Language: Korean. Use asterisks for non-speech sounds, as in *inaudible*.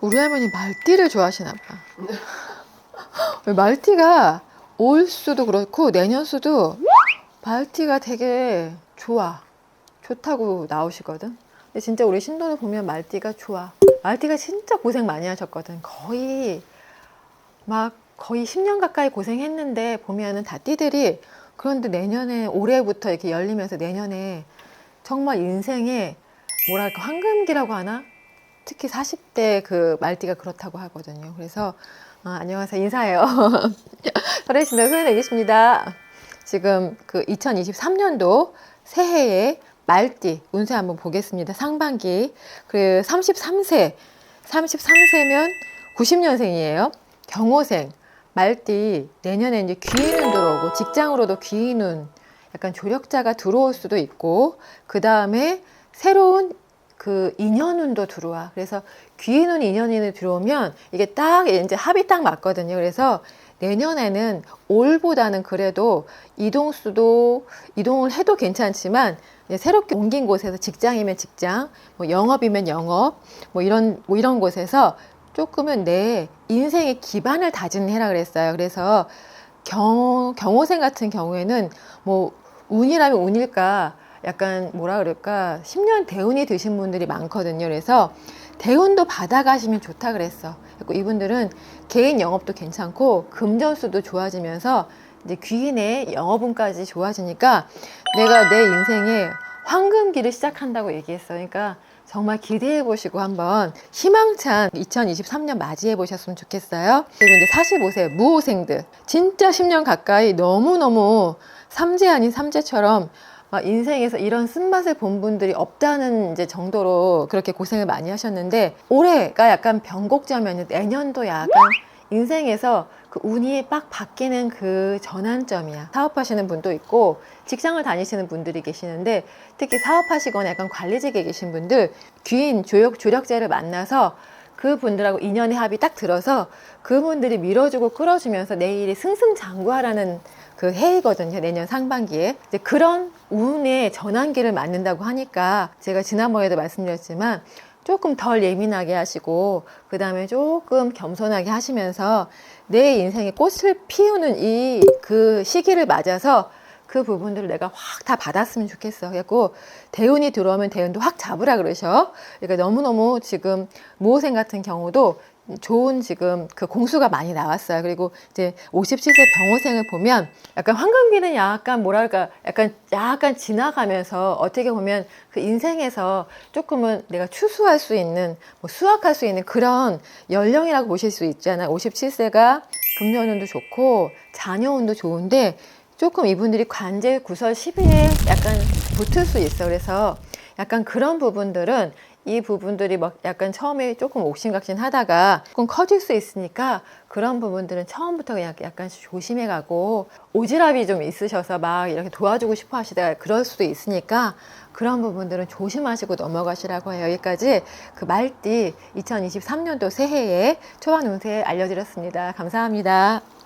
우리 할머니 말띠를 좋아하시나 봐. 말띠가 올 수도 그렇고 내년 수도 말띠가 되게 좋아. 좋다고 나오시거든. 근데 진짜 우리 신도를 보면 말띠가 좋아. 말띠가 진짜 고생 많이 하셨거든. 거의 막 거의 10년 가까이 고생했는데 보면은 다 띠들이 그런데 내년에 올해부터 이렇게 열리면서 내년에 정말 인생에 뭐랄까 황금기라고 하나? 특히 40대 그 말띠가 그렇다고 하거든요. 그래서 아, 안녕하세요. 인사해요. *laughs* 설혜신다 소연애기십니다. 지금 그 2023년도 새해에 말띠 운세 한번 보겠습니다. 상반기. 그 33세, 33세면 90년생이에요. 경호생, 말띠 내년에 이제 귀인운 들어오고 직장으로도 귀인운 약간 조력자가 들어올 수도 있고 그 다음에 새로운 그 인연운도 들어와. 그래서 귀인운 인연운이 들어오면 이게 딱 이제 합이 딱 맞거든요. 그래서 내년에는 올보다는 그래도 이동수도 이동을 해도 괜찮지만 새롭게 옮긴 곳에서 직장이면 직장, 뭐 영업이면 영업, 뭐 이런 뭐 이런 곳에서 조금은 내 인생의 기반을 다지는 해라 그랬어요. 그래서 경, 경호생 같은 경우에는 뭐 운이라면 운일까 약간 뭐라 그럴까 10년 대운이 드신 분들이 많거든요. 그래서 대운도 받아가시면 좋다 그랬어. 그리고 이분들은 개인 영업도 괜찮고 금전수도 좋아지면서 이제 귀인의 영업운까지 좋아지니까 내가 내 인생에 황금기를 시작한다고 얘기했어. 그러니까 정말 기대해 보시고 한번 희망찬 2023년 맞이해 보셨으면 좋겠어요. 그리고 이제 45세 무호생들 진짜 10년 가까이 너무너무 삼재 아닌 삼재처럼 막 인생에서 이런 쓴맛을 본 분들이 없다는 이제 정도로 그렇게 고생을 많이 하셨는데 올해가 약간 변곡점이었는데 내년도 약간 인생에서 그 운이 빡 바뀌는 그 전환점이야. 사업하시는 분도 있고 직장을 다니시는 분들이 계시는데 특히 사업하시거나 약간 관리직에 계신 분들 귀인 조력 조력자를 만나서 그 분들하고 인연의 합이 딱 들어서 그분들이 밀어주고 끌어주면서 내 일이 승승장구하라는 그 해이거든요. 내년 상반기에. 이제 그런 운의 전환기를 맞는다고 하니까 제가 지난번에도 말씀드렸지만 조금 덜 예민하게 하시고 그 다음에 조금 겸손하게 하시면서 내 인생에 꽃을 피우는 이 그 시기를 맞아서 그 부분들을 내가 확 다 받았으면 좋겠어. 그래갖고 대운이 들어오면 대운도 확 잡으라 그러셔. 그러니까 너무너무 지금 모호생 같은 경우도 좋은 지금 그 공수가 많이 나왔어요. 그리고 이제 57세 병호생을 보면 약간 황금기는 약간 뭐랄까 약간 약간 지나가면서 어떻게 보면 그 인생에서 조금은 내가 추수할 수 있는 뭐 수확할 수 있는 그런 연령이라고 보실 수 있잖아요. 57세가 금년운도 좋고 자녀운도 좋은데 조금 이분들이 관제 구설 10일에 약간 붙을 수 있어. 그래서 약간 그런 부분들은 이 부분들이 막 약간 처음에 조금 옥신각신 하다가 조금 커질 수 있으니까 그런 부분들은 처음부터 그냥 약간 조심해 가고 오지랖이 좀 있으셔서 막 이렇게 도와주고 싶어 하시다가 그럴 수도 있으니까 그런 부분들은 조심하시고 넘어가시라고 해요. 여기까지 그 말띠 2023년도 새해에 초반 운세 알려드렸습니다. 감사합니다.